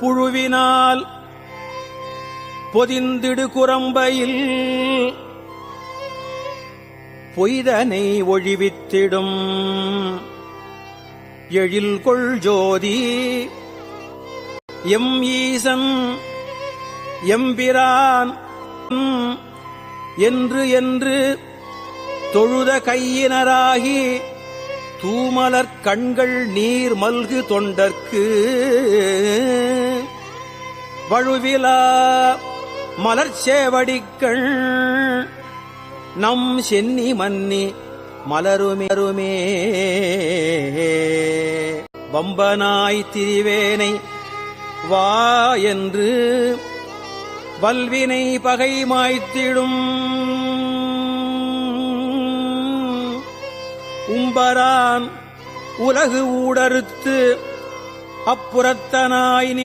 புழுவினால் பொதிந்திடு குரம்பையில் பொய்தனை ஒழிவித்திடும். எழில் கொள் ஜோதி எம் ஈசன் எம்பிரான் என்று என்று தொழுத கையினராகி தூமலர் கண்கள் நீர் மல்கு தொண்டர்க்கு. வழுவிலா மலர்ச்சேவடிக்கள் நம் சென்னி மன்னி மலருமேருமே வம்பனாய் திரிவேனை வா என்று வல்வினை பகை மாய்த்திடும். உம்பரான் உலகு ஊடறுத்து அப்புறத்தனாய்